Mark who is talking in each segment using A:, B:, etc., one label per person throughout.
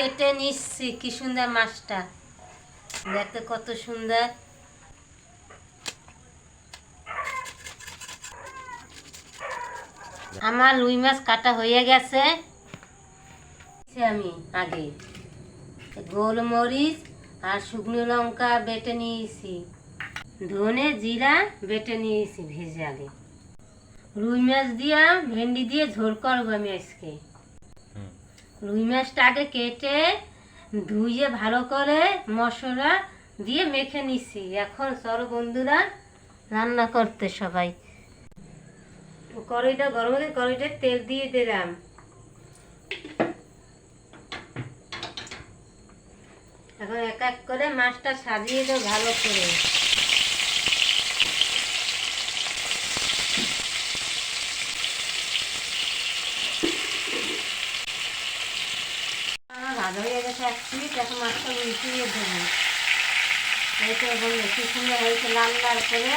A: কেটে নিচ্ছি, কি সুন্দর মাছটা। দেখতে কত সুন্দর। আমার রুই মাছ কাটা হয়ে গেছে। আমি আগে। গোলমরিচ আর শুকনো লঙ্কা বেটে নিয়েছি। ধনে জিরা বেটে নিয়েছি ভেজে আগে। রুই মাছ দিয়া ভেন্ডি দিয়ে ঝোল করব আমি আজকে। রুই মাছটা আগে কেটে ধুয়ে ভালো করে মশলা দিয়ে মেখে নিচ্ছি এখন চলো বন্ধুরা, রান্না করতে সবাই। কড়াইটা, গরম হলে কড়াইটা তেল দিয়ে দিলাম। এখন এক এক করে মাছটা সাজিয়ে দেবো ভালো করে আমার ভাজা হয়ে গেছে এক মিনিট এখন মাছটা দেবো সুন্দর হয়েছে করে।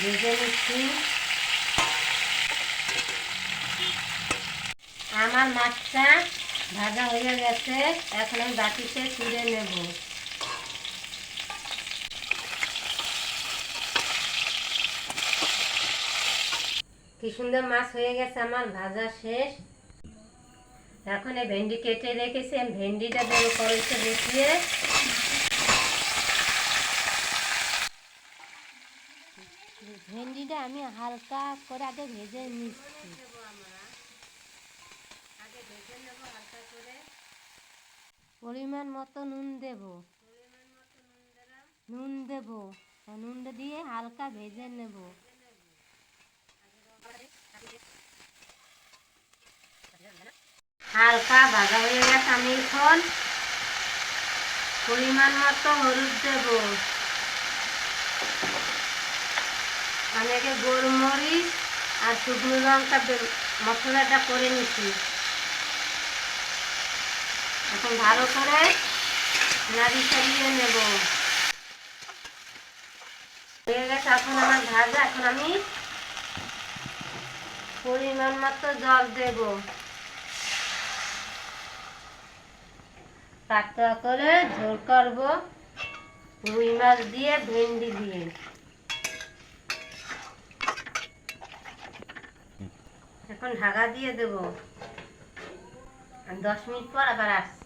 A: ভেজে নিচ্ছি। আমার মাছটা ভাজা হয়ে গেছে, এখন আমি বাটিতে তুলে নেব। কি সুন্দর মাছ হয়ে গেছে আমার, ভাজা শেষ। এখন এই ভেন্ডি কেটে রেখেছি আমি ভেন্ডিটা দেবো কড়াইতে বসিয়ে ভেন্ডিটা আমি হালকা করে আগে ভেজে নিচ্ছি। পরিমাণ মতো নুন দেব। নুন দেব। নুনটা দিয়ে হালকা ভেজে নেব। হালকা ভাজা হয়ে গেছে আমি এখন পরিমাণ মতো হলুদ দেব। আগে গোলমরিচ আর শুকনো লঙ্কা মশলাটা করে নিচ্ছি। এখন ভালো করে নাড়ি চালিয়ে নেব। হয়ে গেছে এখন আমার ভাজা, এখন আমি পরিমাণ মতো জল দেব। পাতলা করে ঝোল করব। রুই মাছ দিয়ে, ভেন্ডি দিয়ে। এখন ঢাকা দিয়ে দেবো। দশ মিনিট পর আবার আসছি।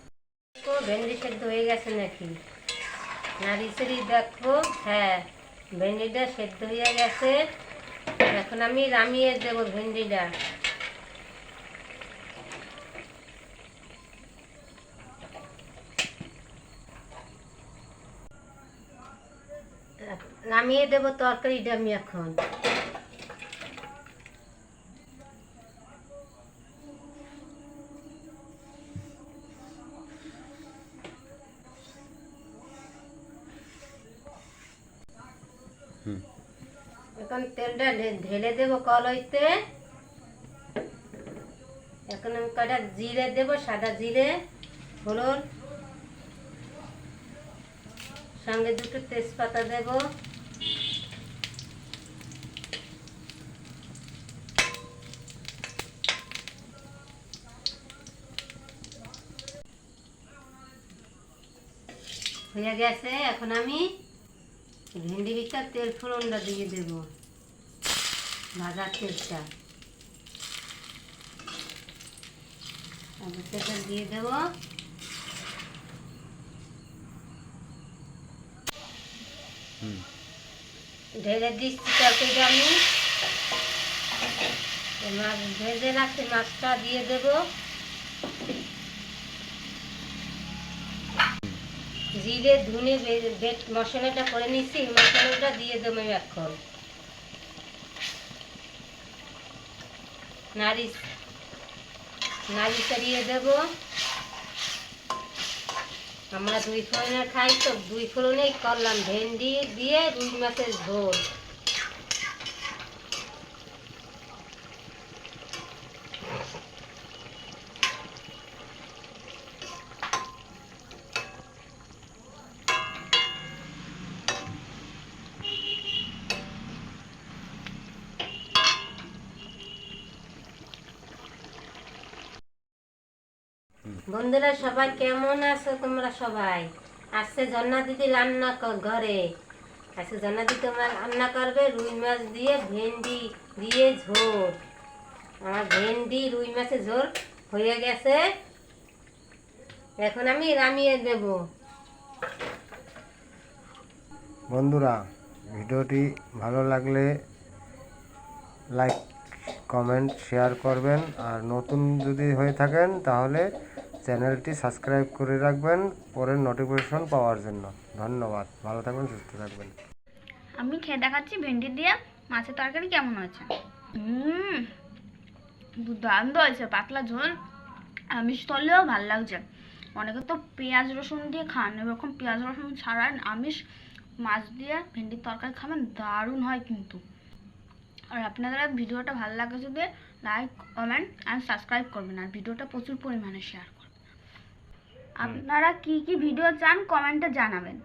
A: তো ভেন্ডি সেদ্ধ হয়ে গেছে নাকি? নাড়ি সাড়ি দেখব হ্যাঁ ভেন্ডিটা সেদ্ধ হয়ে গেছে। এখন আমি রামিয়ে দেবো ভেন্ডিটা। নামিয়ে দেবো তরকারিটা আমি এখন। এখন তেলটা ঢেলে দেবো কলইতে। এখন আমি কটা জিরে দেবো সাদা জিরে হলুদ। সঙ্গে দুটো তেজপাতা দেবো। হয়ে গেছে এখন আমি ভেন্ডি ভিতর তেল ফোড়নটা দিয়ে দেব। ভাজার তেলটা। দিয়ে দেব। ঢেলে দিচ্ছি তরকারিটা আমি। মাছ ভেজে রাখছি মাছটা দিয়ে দেব। জিরে ধুনে বেট মশলাটা করে নিচ্ছি মশলাটা দিয়ে দেবো এখন। নাড়ি নাড়ি দেব। আমরা দুই ফোড়নে খাই তো, দুই ফোড়নেই করলাম ভেন্ডি দিয়ে রুই মাছের ঝোল। বন্ধুরা, সবাই কেমন আছো তোমরা সবাই? আসছে জন্না দিদি রান্না ঘরে। আসছে জন্না দিদি তোমার রান্না করবে রুই মাছ দিয়ে ভেন্ডি দিয়ে ঝোল। আমার ভেন্ডি, রুই মাছের ঝোল হয়ে গেছে। এখন আমি রামিয়ে দেব।
B: বন্ধুরা, ভিডিওটি ভালো লাগলে লাইক, কমেন্ট, শেয়ার করবেন। আর নতুন যদি হয়ে থাকেন, তাহলে চ্যানেলটি সাবস্ক্রাইব করে রাখবেন, পরের নোটিফিকেশন পাওয়ার জন্য। ধন্যবাদ। ভালো থাকবেন, সুস্থ থাকবেন।
C: আমি খেয়ে দেখাচ্ছি, ভেন্ডি দিয়ে। মাছের তরকারি কেমন হয়েছে? হুম দুর্দান্ত হয়েছে, পাতলা ঝোল। আমিষ তলেও ভালো লাগছে। অনেকে তো পেঁয়াজ রসুন দিয়ে খান, এরকম পেঁয়াজ রসুন ছাড়া আমিষ, মাছ দিয়ে ভেন্ডির তরকারি খাবেন, দারুণ হয় কিন্তু। আর আপনাদের ভিডিওটা ভালো লাগে যদি লাইক কমেন্ট অ্যান্ড সাবস্ক্রাইব করবেন। আর ভিডিওটা প্রচুর পরিমাণে শেয়ার আপনারা কি কি ভিডিও চান কমেন্টে জানাবেন।